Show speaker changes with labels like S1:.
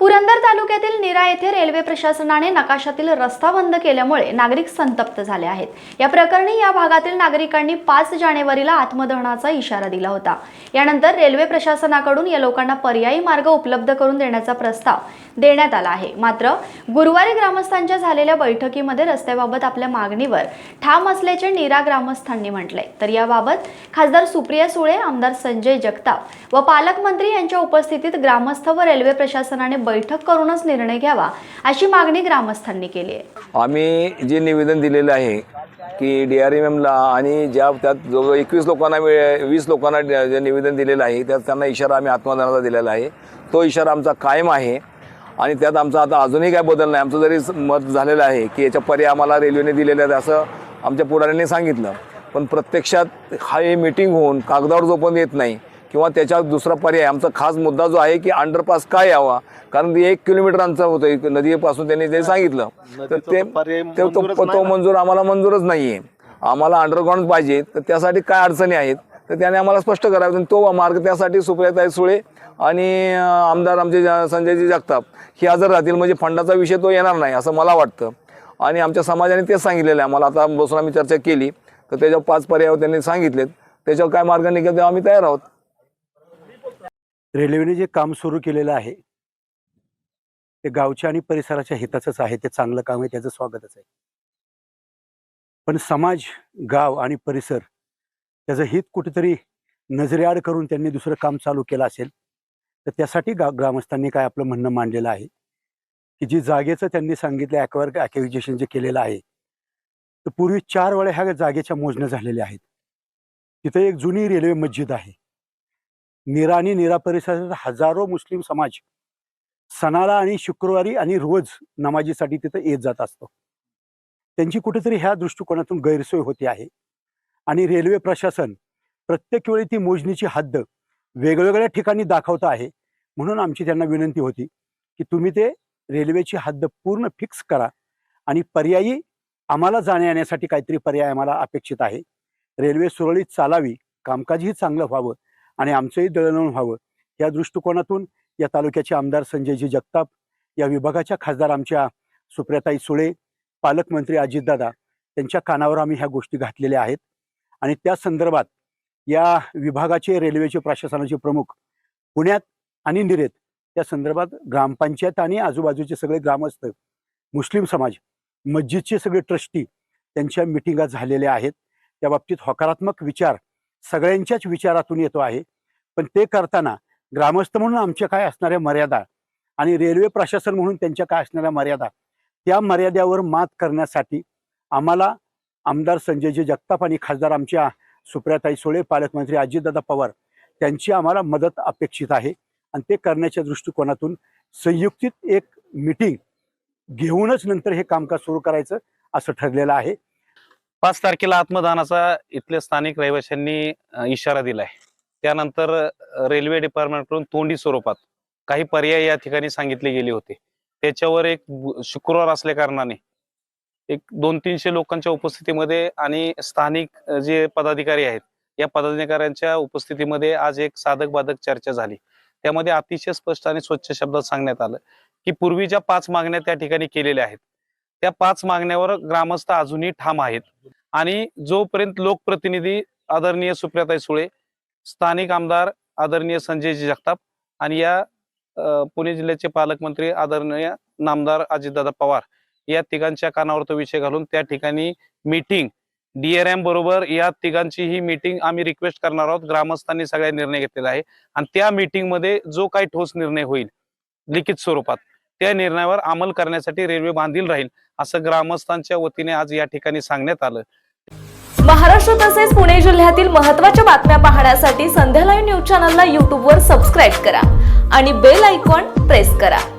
S1: पुरंदर तालुक्यातील निरा येथे रेल्वे प्रशासनाने नकाशातील रस्ता बंद केल्यामुळे नागरिक संतप्त झाले आहेत. या प्रकरणी या भागातील नागरिकांनी पाच जानेवारीला आत्मदहनाचा इशारा दिला होता. यानंतर रेल्वे प्रशासनाकडून या लोकांना पर्यायी मार्ग उपलब्ध करून देण्याचा प्रस्ताव देण्यात आला आहे. मात्र गुरुवारी ग्रामस्थांच्या झालेल्या बैठकीमध्ये रस्त्याबाबत आपल्या मागणीवर ठाम असल्याचे निरा ग्रामस्थांनी म्हटले. तर याबाबत खासदार सुप्रिया सुळे आमदार संजय जगताप व पालकमंत्री यांच्या उपस्थितीत ग्रामस्थ व रेल्वे प्रशासनाने बैठक करूनच निर्णय घ्यावा अशी मागणी ग्रामस्थांनी केली आहे.
S2: आम्ही जे निवेदन दिलेलं आहे की डी आर एम एमला आणि ज्या त्यात जवळजवळ एकवीस लोकांना वीस लोकांना जे निवेदन दिलेलं आहे त्यात त्यांना इशारा आम्ही आत्मदानाचा दिलेला आहे. तो इशारा आमचा कायम आहे आणि त्यात आमचा आता अजूनही काय बदल नाही. आमचं जरी मत झालेलं आहे की याच्या पर्याय आम्हाला रेल्वेने दिलेले आहेत असं आमच्या पुढाऱ्यांनी सांगितलं पण प्रत्यक्षात हा हे मिटिंग होऊन कागदावर जोपर्यंत येत नाही किंवा त्याच्यावर दुसरा पर्याय आमचा खास मुद्दा जो आहे की अंडरपास काय यावा? कारण ते एक किलोमीटर अंतर होतं. एक नदीपासून त्यांनी ते सांगितलं. तर ते ते-. मंजूर आम्हाला मंजूरच नाही आहे आम्हाला अंडरग्राऊंड पाहिजे. तर त्यासाठी काय अडचणी आहेत? तर त्याने आम्हाला स्पष्ट करावं. तो मार्ग त्यासाठी सुप्रियाताई सुळे आणि आमदार आमचे संजयजी जगताप हे हजर राहतील. म्हणजे फंडाचा विषय तो येणार नाही असं मला वाटतं. आणि आमच्या समाजाने तेच सांगितलेलं आहे. आम्हाला आता बसून आम्ही चर्चा केली. तर त्याच्यावर पाच पर्याय त्यांनी सांगितलेत. त्याच्यावर काय मार्ग निघेल तेव्हा आम्ही तयार आहोत.
S3: रेल्वेने जे काम सुरू केलेलं आहे ते गावच्या आणि परिसराच्या हिताचंच आहे ते चांगलं काम आहे त्याचं स्वागतच आहे. पण समाज गाव आणि परिसर त्याचं हित कुठेतरी नजरेआड करून त्यांनी दुसरं काम चालू केलं असेल तर त्यासाठी गा ग्रामस्थांनी काय आपलं म्हणणं मांडलेलं आहे? की जी जागेचं त्यांनी सांगितलं ॲक्वार ॲक्विजिशन जे केलेलं आहे तर पूर्वी चार वेळा ह्या जागेच्या मोजण्या झालेल्या आहेत. तिथे एक जुनी रेल्वे मस्जिद आहे. निराणी आणि नीरा हजारो मुस्लिम समाज सणाला आणि शुक्रवारी आणि रोज नमाजीसाठी तिथं येत जात असतो. त्यांची कुठेतरी ह्या दृष्टिकोनातून गैरसोय होते आहे. आणि रेल्वे प्रशासन प्रत्येक वेळी ती मोजणीची हद्द वेगवेगळ्या ठिकाणी दाखवत आहे. म्हणून आमची त्यांना विनंती होती की तुम्ही ते रेल्वेची हद्द पूर्ण फिक्स करा आणि पर्यायी आम्हाला जाण्या येण्यासाठी काहीतरी पर्याय आम्हाला अपेक्षित आहे. रेल्वे सुरळीत चालावी कामकाजही चांगलं व्हावं आणि आमचंही दळणवळण व्हावं. या दृष्टिकोनातून या तालुक्याचे आमदार संजयजी जगताप या विभागाच्या खासदार आमच्या सुप्रियाताई सुळे पालकमंत्री अजितदादा त्यांच्या कानावर आम्ही ह्या गोष्टी घातलेल्या आहेत. आणि त्या संदर्भात या विभागाचे रेल्वेचे प्रशासनाचे प्रमुख पुण्यात आणि निरेत त्या संदर्भात ग्रामपंचायत आणि आजूबाजूचे सगळे ग्रामस्थ मुस्लिम समाज मस्जिदचे सगळे ट्रस्टी त्यांच्या मिटिंगा झालेल्या आहेत. त्या बाबतीत होकारात्मक विचार सगळ्यांच्याच विचारातून येतो आहे. पण ते करताना ग्रामस्थ म्हणून आमच्या काय असणाऱ्या मर्यादा आणि रेल्वे प्रशासन म्हणून त्यांच्या काय असणाऱ्या मर्यादा त्या मर्यादेवर मात करण्यासाठी आम्हाला आमदार संजयजी जगताप आणि खासदार आमच्या सुप्रियाताई सोळे पालकमंत्री अजितदादा पवार त्यांची आम्हाला मदत अपेक्षित आहे. आणि ते करण्याच्या दृष्टिकोनातून संयुक्तित एक मिटिंग घेऊनच नंतर हे कामकाज सुरू करायचं असं ठरलेलं आहे.
S4: पाच तारखेला आत्मदानाचा इथल्या स्थानिक रहिवाशांनी इशारा दिलाय. त्यानंतर रेल्वे डिपार्टमेंटकडून तोंडी स्वरूपात काही पर्याय या ठिकाणी सांगितले गेले होते. त्याच्यावर एक शुक्रवार असल्या कारणाने एक दोन तीनशे लोकांच्या उपस्थितीमध्ये आणि स्थानिक जे पदाधिकारी आहेत या पदाधिकाऱ्यांच्या उपस्थितीमध्ये आज एक साधक बाधक चर्चा झाली. त्यामध्ये अतिशय स्पष्ट आणि स्वच्छ शब्दात सांगण्यात आलं की पूर्वी ज्या पाच मागण्या त्या ठिकाणी केलेल्या आहेत त्या पाच मागण्यावर ग्रामस्थ अजूनही ठाम आहेत. आणि जोपर्यंत लोकप्रतिनिधी आदरणीय सुप्रियाताई सुळे स्थानिक आमदार आदरणीय संजयजी जगताप आणि या पुणे जिल्ह्याचे पालकमंत्री आदरणीय नामदार अजितदादा पवार या तिघांच्या कानावर तो विषय घालून त्या ठिकाणी मीटिंग डीआरएम बरोबर या तिघांची ही मीटिंग आम्ही रिक्वेस्ट करणार आहोत. ग्रामस्थांनी सगळ्या निर्णय घेतलेला आहे. आणि त्या मीटिंगमध्ये जो काही ठोस निर्णय होईल लिखित स्वरूपात. त्या निर्णयावर अंमल करण्यासाठी रेल्वे बांधील राहील असं ग्रामस्थांच्या वतीने आज या ठिकाणी सांगण्यात आलं.
S5: महाराष्ट्र तसेच पुणे जिल्ह्यातील महत्त्वाच्या बातम्या पाहण्यासाठी संध्या लाईव्ह न्यूज चॅनलला यूट्यूबवर सबस्क्राईब करा आणि बेल आयकॉन प्रेस करा.